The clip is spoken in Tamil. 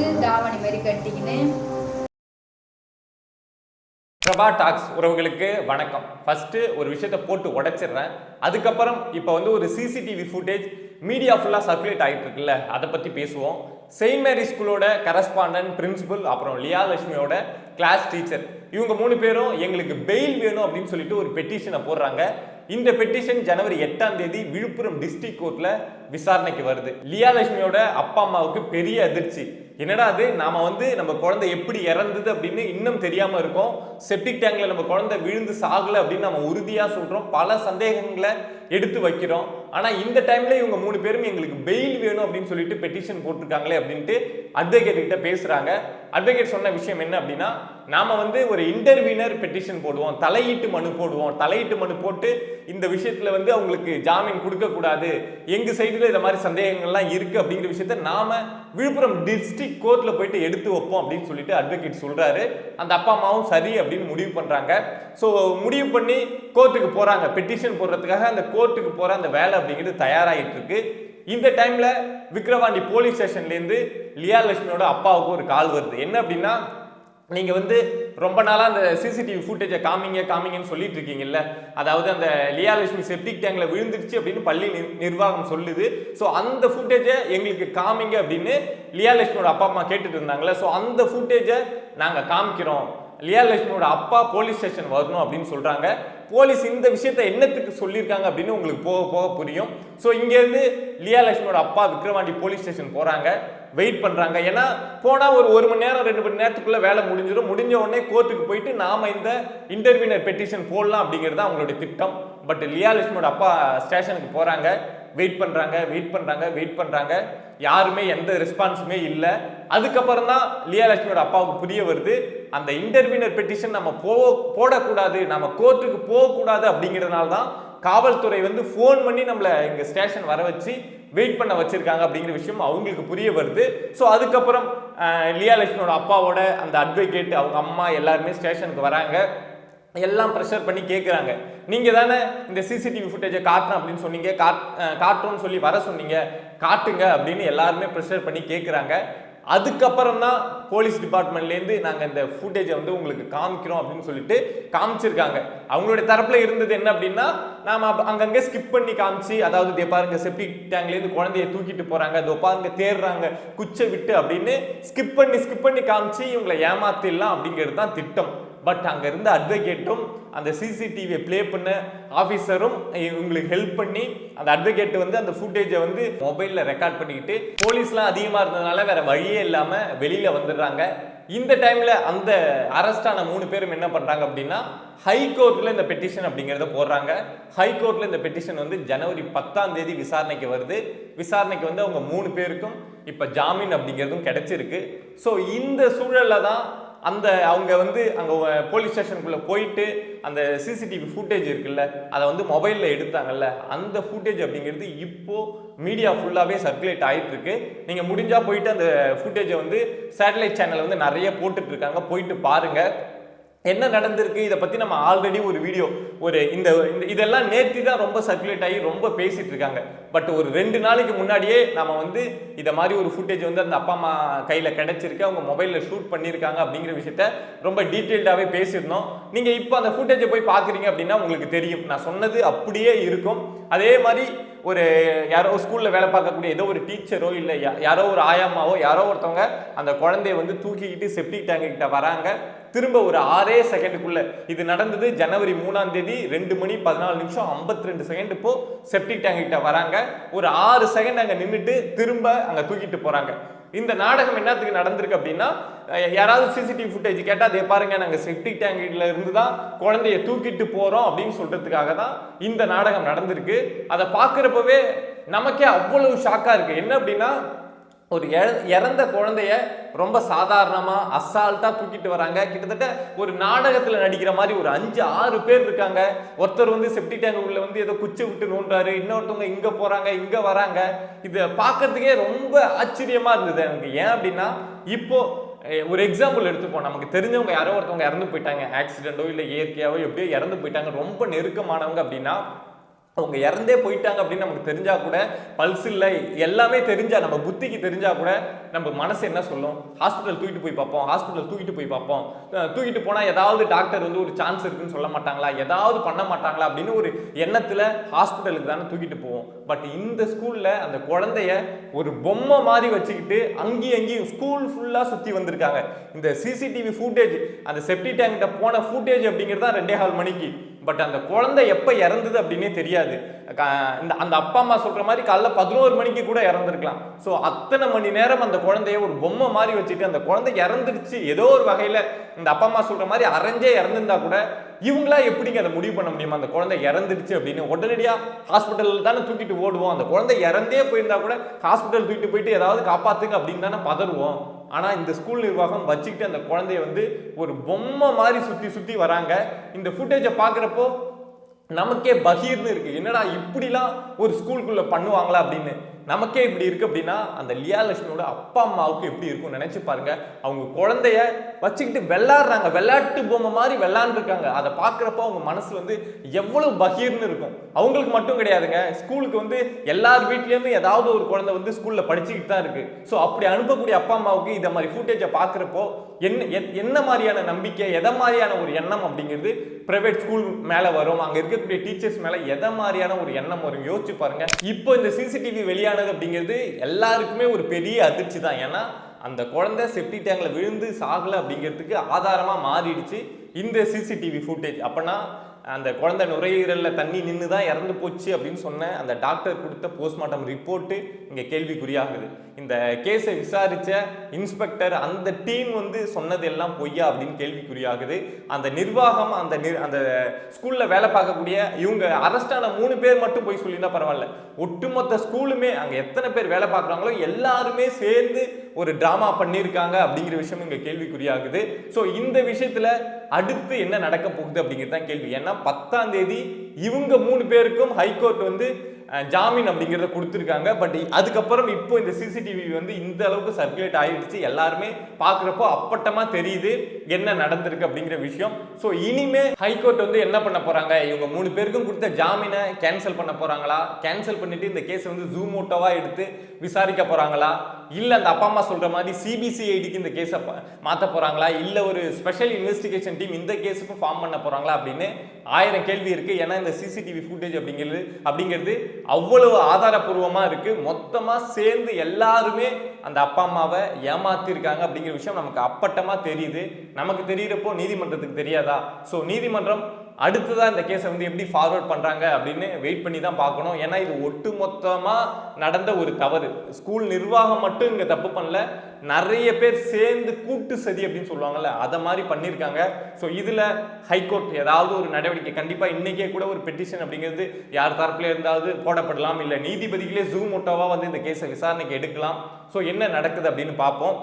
இது தாவணி மாதிரி கட்டிக்கின்னு பிரபா டாக்ஸ் உறவுகளுக்கு வணக்கம். ஃபர்ஸ்ட் ஒரு விஷயத்த போட்டு உடைச்சிடுறேன். அதுக்கப்புறம் இப்போ வந்து ஒரு சிசிடிவி ஃபுட்டேஜ் மீடியா ஃபுல்லாக சர்க்குலேட் ஆகிட்டு இருக்குல்ல அதை பற்றி பேசுவோம். செயின்ட் மேரி ஸ்கூலோட கரஸ்பாண்டன்ட் பிரின்சிபல் அப்புறம் லியா லட்சுமியோட கிளாஸ் டீச்சர் இவங்க மூணு பேரும் எங்களுக்கு பெயில் வேணும் அப்படின்னு சொல்லிட்டு ஒரு பெட்டிஷனை போடுறாங்க. இந்த பெட்டிஷன் ஜனவரி எட்டாம் தேதி விழுப்புரம் டிஸ்ட்ரிக்ட் கோர்ட்ல விசாரணைக்கு வருது. லியா லட்சுமியோட அப்பா அம்மாவுக்கு பெரிய அதிர்ச்சி. என்னடா அது? நாம வந்து நம்ம குழந்தை எப்படி இறந்தது அப்படின்னு இன்னும் தெரியாம இருக்கோம். செப்டிக் டேங்க்ல நம்ம குழந்தை விழுந்து சாகல அப்படின்னு நம்ம உறுதியா சொல்றோம். பல சந்தேகங்களை எடுத்து வைக்கிறோம். ஆனா இந்த டைம்ல இவங்க மூணு பேரும் எங்களுக்கு பெயில் வேணும் அப்படின்னு சொல்லிட்டு பெட்டிஷன் போட்டிருக்காங்களே அப்படின்ட்டு அட்வொகேட் கிட்ட பேசுறாங்க. அட்வொகேட் சொன்ன விஷயம் என்ன அப்படின்னா நாம வந்து ஒரு இன்டர்வீனர் பெட்டிஷன் போடுவோம் தலையீட்டு மனு போடுவோம். தலையீட்டு மனு போட்டு இந்த விஷயத்துல வந்து அவங்களுக்கு ஜாமீன் கொடுக்க கூடாது. எங்க சைடுல இந்த மாதிரி சந்தேகங்கள்லாம் இருக்கு அப்படிங்கிற விஷயத்த நாம விழுப்புரம் டிஸ்ட்ரிக்ட் கோர்ட்ல போயிட்டு எடுத்து வைப்போம் அப்படின்னு சொல்லிட்டு அட்வொகேட் சொல்றாரு. அந்த அப்பா அம்மாவும் சரி அப்படின்னு முடிவு பண்றாங்க. ஸோ முடிவு பண்ணி கோர்ட்டுக்கு போறாங்க. பெட்டிஷன் போடுறதுக்காக அந்த கோர்ட்டுக்கு போற அந்த வேலை அப்படிங்கிறது தயாராகிட்டு இருக்கு. இந்த டைம்ல விக்ரவாண்டி போலீஸ் ஸ்டேஷன்ல இருந்து லியா லட்சுமியோட அப்பாவுக்கு ஒரு கால் வருது. என்ன அப்படின்னா நீங்கள் வந்து ரொம்ப நாளாக அந்த சிசிடிவி ஃபுட்டேஜை காமிங்க காமிங்கன்னு சொல்லிட்டு இருக்கீங்கல்ல. அதாவது அந்த லியாலட்சுமி செப்டிக் டேங்கில் விழுந்துருச்சு அப்படின்னு பள்ளி நிர்- நிர்வாகம் சொல்லுது. ஸோ அந்த ஃபுட்டேஜை எங்களுக்கு காமிங்க அப்படின்னு லியாலட்சுமியோட அப்பா அம்மா கேட்டுட்டு இருந்தாங்கல்ல. ஸோ அந்த ஃபுட்டேஜை நாங்கள் காமிக்கிறோம். லியாலட்சுமியோட அப்பா போலீஸ் ஸ்டேஷன் வரணும் அப்படின்னு சொல்கிறாங்க போலீஸ் இந்த விஷயத்தை என்னத்துக்கு சொல்லியிருக்காங்க அப்படின்னு உங்களுக்கு போக போக புரியும். ஸோ இங்கேருந்து லியாலட்சுமியோட அப்பா விக்ரவாண்டி போலீஸ் ஸ்டேஷன் போகிறாங்க வெயிட் பண்ணுறாங்க ஏன்னா போனால் ஒரு ஒரு மணி நேரம் ரெண்டு மணி நேரத்துக்குள்ளே வேலை முடிஞ்சிடும் முடிஞ்ச உடனே கோர்ட்டுக்கு போயிட்டு நாம இந்த இன்டர்வியூனர் பெட்டிஷன் போடலாம் அப்படிங்கிறது அவங்களுடைய திட்டம். பட் லியாலிஸ்மோட அப்பா ஸ்டேஷனுக்கு போகிறாங்க வெயிட் பண்ணுறாங்க வெயிட் பண்ணுறாங்க வெயிட் பண்ணுறாங்க யாருமே எந்த ரெஸ்பான்ஸுமே இல்லை. அதுக்கப்புறம் தான் லியாலட்சுமியோட அப்பாவுக்கு புரிய வருது. அந்த இன்டர்வியூனர் பெட்டிஷன் நம்ம போ போடக்கூடாது. நம்ம கோர்ட்டுக்கு போகக்கூடாது அப்படிங்கிறதுனால தான் காவல்துறை வந்து ஃபோன் பண்ணி நம்மளை இங்கே ஸ்டேஷன் வர வச்சு வெயிட் பண்ண வச்சுருக்காங்க அப்படிங்கிற விஷயம் அவங்களுக்கு புரிய வருது. ஸோ அதுக்கப்புறம் லியா லட்சுமியோட அப்பாவோட அந்த அட்வொகேட் அவங்க அம்மா எல்லாருமே ஸ்டேஷனுக்கு வராங்க. எல்லாம் ப்ரெஷர் பண்ணி கேட்குறாங்க நீங்கள் தானே இந்த சிசிடிவி ஃபுட்டேஜை காட்டணும் அப்படின்னு சொன்னீங்க. காட் காட்டுறோன்னு சொல்லி வர சொன்னீங்க. காட்டுங்க அப்படின்னு எல்லாருமே ப்ரெஷர் பண்ணி கேட்குறாங்க அதுக்கப்புறம் தான் போலீஸ் டிபார்ட்மெண்ட்லேருந்து நாங்கள் இந்த ஃபுட்டேஜை வந்து உங்களுக்கு காமிக்கிறோம் அப்படின்னு சொல்லிட்டு காமிச்சிருக்காங்க. அவங்களுடைய தரப்பில் இருந்தது என்ன அப்படின்னா நாம் அங்கங்கே ஸ்கிப் பண்ணி காமிச்சு அதாவது இதே பாருங்க செப்டிக் டேங்க்லேருந்து குழந்தைய தூக்கிட்டு போகிறாங்க இதோ பாருங்க தேடுறாங்க குச்சை விட்டு அப்படின்னு ஸ்கிப் பண்ணி ஸ்கிப் பண்ணி காமிச்சு இவங்களை ஏமாத்திடலாம் அப்படிங்கிறது தான் திட்டம். பட் அங்கே இருந்த அட்வொகேட்டும் அந்த சிசிடிவியை ப்ளே பண்ண ஆஃபீஸரும் இவங்களுக்கு ஹெல்ப் பண்ணி அந்த அட்வொகேட் வந்து அந்த ஃபுட்டேஜை வந்து மொபைலில் ரெக்கார்ட் பண்ணிக்கிட்டு போலீஸ்லாம் அதிகமாக இருந்ததுனால வேறு வழியே இல்லாமல் வெளியில் வந்துடுறாங்க. இந்த டைமில் அந்த அரெஸ்டான மூணு பேரும் என்ன பண்ணுறாங்க அப்படின்னா ஹை கோர்ட்டில் இந்த பெட்டிஷன் அப்படிங்கிறத போடுறாங்க. ஹை கோர்ட்டில் இந்த பெட்டிஷன் வந்து ஜனவரி பத்தாம் தேதி விசாரணைக்கு வருது. விசாரணைக்கு வந்து அவங்க மூணு பேருக்கும் இப்போ ஜாமீன் அப்படிங்கிறதும் கிடச்சிருக்கு. ஸோ இந்த சூழலில் தான் அந்த அவங்க வந்து அங்கே போலீஸ் ஸ்டேஷனுக்குள்ளே போயிட்டு அந்த சிசிடிவி ஃபுட்டேஜ் இருக்குல்ல அதை வந்து மொபைலில் எடுத்தாங்கல்ல அந்த ஃபுட்டேஜ் அப்படிங்கிறது இப்போ மீடியா ஃபுல்லாகவே சர்க்குலேட் ஆகிட்டுருக்கு நீங்கள் முடிஞ்சால் போயிட்டு அந்த ஃபுட்டேஜை வந்து சேட்டலைட் சேனல் வந்து நிறைய போட்டுட்ருக்காங்க போயிட்டு பாருங்கள் என்ன நடந்திருக்கு? இதை பற்றி நம்ம ஆல்ரெடி ஒரு வீடியோ ஒரு இந்த இந்த- இதெல்லாம் நேற்று தான் ரொம்ப சர்க்குலேட் ஆகி ரொம்ப பேசிகிட்டு இருக்காங்க. பட் ஒரு ரெண்டு நாளைக்கு முன்னாடியே நம்ம வந்து இதை மாதிரி ஒரு ஃபுட்டேஜ் வந்து அந்த அப்பா அம்மா கையில் கிடச்சிருக்கு. அவங்க மொபைலில் ஷூட் பண்ணியிருக்காங்க அப்படிங்கிற விஷயத்த ரொம்ப டீட்டெயில்டாகவே பேசியிருந்தோம். நீங்கள் இப்போ அந்த ஃபுட்டேஜை போய் பார்க்குறீங்க அப்படின்னா உங்களுக்கு தெரியும். நான் சொன்னது அப்படியே இருக்கும். அதே மாதிரி ஒரு யாரோ ஸ்கூலில் வேலை பார்க்கக்கூடிய ஏதோ ஒரு டீச்சரோ இல்லை யாரோ ஒரு ஆயாமாவோ யாரோ ஒருத்தவங்க அந்த குழந்தைய வந்து தூக்கிக்கிட்டு செப்டிக் டேங்க்கிட்ட வராங்க. திரும்ப ஒரு ஆறே செகண்டுக்குள்ள இது நடந்தது ஜனவரி மூணாம் தேதி ரெண்டு மணி பதினாலு நிமிஷம் 52 ரெண்டு செகண்ட் இப்போ செப்டிக் டேங்க் கிட்ட வராங்க. ஒரு ஆறு செகண்ட் அங்கே நின்றுட்டு திரும்ப அங்கே தூக்கிட்டு போறாங்க. இந்த நாடகம் என்னத்துக்கு நடந்திருக்கு அப்படின்னா யாராவது சிசிடிவி ஃபுட்டேஜ் கேட்டால் அதே பாருங்க நாங்கள் செப்டிக் டேங்கில் இருந்து தான் குழந்தைய தூக்கிட்டு போகிறோம் அப்படின்னு சொல்றதுக்காக தான் இந்த நாடகம் நடந்திருக்கு. அதை பார்க்குறப்பவே நமக்கே அவ்வளவு ஷாக்காக இருக்கு. என்ன அப்படின்னா ஒரு இறந்த குழந்தைய ரொம்ப சாதாரணமாக அசால்ட்டாக தூக்கிட்டு வராங்க. கிட்டத்தட்ட ஒரு நாடகத்தில் நடிக்கிற மாதிரி ஒரு அஞ்சு ஆறு பேர் இருக்காங்க. ஒருத்தர் வந்து செப்டி டேங்க் உள்ள வந்து ஏதோ குச்சி விட்டு நோண்டாரு இன்னொருத்தவங்க இங்கே போகிறாங்க இங்கே வராங்க. இதை பார்க்கறதுக்கே ரொம்ப ஆச்சரியமாக இருந்தது எனக்கு. ஏன் அப்படின்னா இப்போது ஒரு எக்ஸாம்பிள் எடுத்துப்போம். நமக்கு தெரிஞ்சவங்க யாரோ ஒருத்தவங்க இறந்து போயிட்டாங்க. ஆக்சிடென்ட்டோ இல்லை இயற்கையாவோ எப்படியோ இறந்து போயிட்டாங்க. ரொம்ப நெருக்கமானவங்க அப்படின்னா அவங்க இறந்தே போயிட்டாங்க அப்படின்னு நமக்கு தெரிஞ்சா கூட பல்ஸ் இல்லை எல்லாமே தெரிஞ்சா நம்ம புத்திக்கு தெரிஞ்சா கூட நம்ம மனசு என்ன சொல்லும்? ஹாஸ்பிட்டல் தூக்கிட்டு போய் பார்ப்போம் ஹாஸ்பிட்டல் தூக்கிட்டு போய் பார்ப்போம். தூக்கிட்டு போனால் ஏதாவது டாக்டர் வந்து ஒரு சான்ஸ் இருக்குன்னு சொல்ல மாட்டாங்களா? ஏதாவது பண்ண மாட்டாங்களா? அப்படின்னு ஒரு எண்ணத்தில் ஹாஸ்பிட்டலுக்கு தானே தூக்கிட்டு போவோம். பட் இந்த ஸ்கூலில் அந்த குழந்தைய ஒரு பொம்மை மாதிரி வச்சுக்கிட்டு அங்கேயும் அங்கேயும் ஸ்கூல் ஃபுல்லாக சுற்றி வந்திருக்காங்க. இந்த சிசிடிவி ஃபுட்டேஜ் அந்த செப்டி டேங்கிட்ட போன ஃபுட்டேஜ் அப்படிங்கிறது தான் ரெண்டே ஹால் மணிக்கு. பட் அந்த குழந்தை எப்போ இறந்தது அப்படின்னே தெரியாது. இந்த அந்த அப்பா அம்மா சொல்கிற மாதிரி காலைல பதினோரு மணிக்கு கூட இறந்துருக்கலாம். ஸோ அத்தனை மணி நேரம் அந்த குழந்தைய ஒரு பொம்மை மாதிரி வச்சுட்டு அந்த குழந்தை இறந்துடுச்சு ஏதோ ஒரு வகையில் இந்த அப்பா அம்மா சொல்கிற மாதிரி அரைஞ்சே இறந்துருந்தா கூட இவங்களா எப்படிங்க அதை முடிவு பண்ண முடியுமா? அந்த குழந்தை இறந்துடுச்சு அப்படின்னு உடனடியாக ஹாஸ்பிட்டலில் தானே தூக்கிட்டு ஓடுவோம். அந்த குழந்தை இறந்தே போயிருந்தா கூட ஹாஸ்பிட்டல் தூக்கிட்டு போயிட்டு ஏதாவது காப்பாற்றுங்க அப்படின்னு தானே பதறுவோம். ஆனால் இந்த ஸ்கூல் நிர்வாகம் வச்சுக்கிட்டு அந்த குழந்தைய வந்து ஒரு பொம்மை மாதிரி சுற்றி சுற்றி வராங்க. இந்த ஃபுட்டேஜை பார்க்குறப்போ நமக்கே பகீர்னு இருக்கு. என்னடா இப்படிலாம் ஒரு ஸ்கூலுக்குள்ள பண்ணுவாங்களா அப்படின்னு? நமக்கே இப்படி இருக்கு அப்படின்னா அந்த லியாலட்சுமியோட அப்பா அம்மாவுக்கு எப்படி இருக்கும் நினைச்சு பாருங்க. அவங்க குழந்தைய வச்சுக்கிட்டு விளாட்றாங்க விளையாட்டு பொம்மை மாதிரி விளாண்டுருக்காங்க அதை பார்க்குறப்போ அவங்க மனசு வந்து எவ்வளவு பகீர்னு இருக்கும். அவங்களுக்கு மட்டும் கிடையாதுங்க. ஸ்கூலுக்கு வந்து எல்லார் வீட்லேயுமே ஏதாவது ஒரு குழந்தை வந்து ஸ்கூல்ல படிச்சுக்கிட்டு தான் இருக்கு. ஸோ அப்படி அனுப்பக்கூடிய அப்பா அம்மாவுக்கு இதை மாதிரி ஃபுட்டேஜை பார்க்குறப்போ என்ன என்ன மாதிரியான நம்பிக்கை எதை மாதிரியான ஒரு எண்ணம் அப்படிங்கிறது பிரைவேட் ஸ்கூல் மேலே வரும். அங்கே இருக்கக்கூடிய டீச்சர்ஸ் மேலே எதை மாதிரியான ஒரு எண்ணம் வரும்? யோசிச்சு பாருங்க. இப்போ இந்த சிசிடிவி வெளியானது அப்படிங்கிறது எல்லாருக்குமே ஒரு பெரிய அதிர்ச்சி தான். ஏன்னா அந்த குழந்தை செப்டி டேங்கில் விழுந்து சாகலை அப்படிங்கிறதுக்கு ஆதாரமாக மாறிடுச்சு. இந்த சிசிடிவி ஃபுட்டேஜ் அப்போனா அந்த குழந்தை நுரையீரலில் தண்ணி நின்று தான் இறந்து போச்சு அப்படின்னு சொன்ன அந்த டாக்டர் கொடுத்த போஸ்ட்மார்ட்டம் ரிப்போர்ட்டு இங்கே கேள்விக்குறியாகுது. இந்த கேஸை விசாரித்த இன்ஸ்பெக்டர் அந்த டீம் வந்து சொன்னது எல்லாம் பொய்யா அப்படின்னு கேள்விக்குறியாகுது. அந்த நிர்வாகம் அந்த நிர் அந்த ஸ்கூலில் வேலை பார்க்கக்கூடிய இவங்க அரெஸ்டான மூணு பேர் மட்டும் போய் சொல்லியிருந்தா பரவாயில்ல. ஒட்டுமொத்த ஸ்கூலுமே அங்கே எத்தனை பேர் வேலை பார்க்குறாங்களோ எல்லாருமே சேர்ந்து ஒரு ட்ராமா பண்ணியிருக்காங்க அப்படிங்கிற விஷயம் இங்கே கேள்விக்குறியாகுது. ஸோ இந்த விஷயத்தில் அடுத்து என்ன நடக்க போகுது அப்படிங்கிறது தான் கேள்வி. ஏன்னா பத்தாம் தேதி இவங்க மூணு பேருக்கும் ஹைகோர்ட் வந்து ஜாமீன் அப்படிங்கிறத கொடுத்துருக்காங்க. பட் அதுக்கப்புறம் இப்போ இந்த சிசிடிவி வந்து இந்த அளவுக்கு சர்க்குலேட் ஆகிடுச்சு எல்லாருமே பார்க்குறப்போ அப்பட்டமாக தெரியுது என்ன நடந்திருக்கு அப்படிங்கிற விஷயம். ஸோ இனிமே ஹைகோர்ட் வந்து என்ன பண்ண போகிறாங்க இவங்க மூணு பேருக்கும் கொடுத்த ஜாமீனை கேன்சல் பண்ண போகிறாங்களா கேன்சல் பண்ணிட்டு இந்த கேஸை வந்து ஜூம் அவுட்டவா எடுத்து விசாரிக்க போகிறாங்களா இல்லை அந்த அப்பா அம்மா சொல்கிற மாதிரி சிபிசிஐடிக்கு இந்த கேஸை மாற்ற போகிறாங்களா இல்லை ஒரு ஸ்பெஷல் இன்வெஸ்டிகேஷன் டீம் இந்த கேஸுக்கும் ஃபார்ம் பண்ண போகிறாங்களா அப்படின்னு ஆயிரம் கேள்வி இருக்குது ஏன்னா இந்த சிசிடிவி ஃபுட்டேஜ் அப்படிங்கிறது அப்படிங்கிறது அவ்வளவு ஆதாரபூர்வமாக இருக்குது மொத்தமாக சேர்ந்து எல்லாருமே அந்த அப்பா அம்மாவை ஏமாத்திருக்காங்க அப்படிங்கிற விஷயம் நமக்கு அப்பட்டமாக தெரியுது. நமக்கு தெரியிறப்போ நீதிமன்றத்துக்கு தெரியாதா? ஸோ நீதிமன்றம் அடுத்ததாக இந்த கேஸை வந்து எப்படி ஃபார்வர்ட் பண்ணுறாங்க அப்படின்னு வெயிட் பண்ணி தான் பார்க்கணும். ஏன்னா இது ஒட்டு மொத்தமாக நடந்த ஒரு தவறு. ஸ்கூல் நிர்வாகம் மட்டும் இங்கே தப்பு பண்ணல. நிறைய பேர் சேர்ந்து கூட்டு சதி அப்படின்னு சொல்லுவாங்கல்ல அதை மாதிரி பண்ணியிருக்காங்க. ஸோ இதில் ஹைகோர்ட் ஏதாவது ஒரு நடவடிக்கை கண்டிப்பாக இன்றைக்கே கூட ஒரு பெட்டிஷன் அப்படிங்கிறது யார் தரப்புல இருந்தாவது போடப்படலாம். இல்லை நீதிபதிகளே ஜூ மோட்டோவா வந்து இந்த கேஸை விசாரணைக்கு எடுக்கலாம். ஸோ என்ன நடக்குது அப்படின்னு பார்ப்போம்.